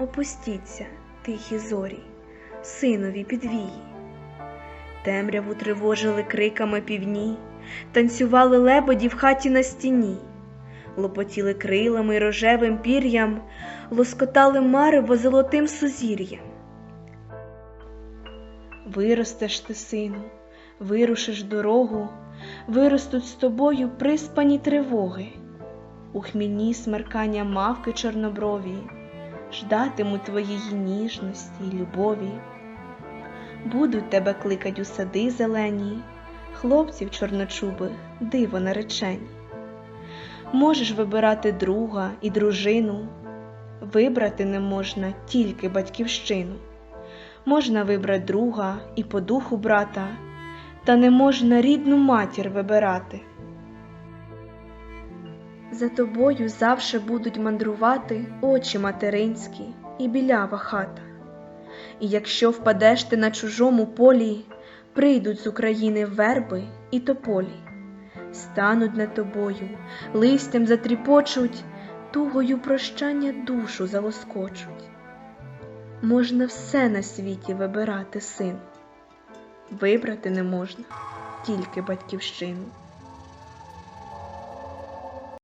Опустіться, тихі зорі, синові підвії. Темряву тривожили криками півні, танцювали лебеді в хаті на стіні, лопотіли крилами й рожевим пір'ям, лоскотали марево золотим сузір'ям. Виростеш ти, сину, вирушиш дорогу, виростуть з тобою приспані тривоги, у хмільні смеркання мавки чорноброві, ждатимуть твоєї ніжності й любові. Будуть тебе кликать у сади зелені, хлопців чорночубих, диво наречені. Можеш вибирати друга і дружину, вибрати не можна тільки батьківщину. Можна вибрати друга і по духу брата, та не можна рідну матір вибирати. За тобою завше будуть мандрувати очі материнські і білява хата. І якщо впадеш ти на чужому полі, прийдуть з України верби і тополі, стануть над тобою, листям затріпочуть, тугою прощання душу залоскочуть. Можна все на світі вибирати, син, вибрати не можна тільки батьківщину.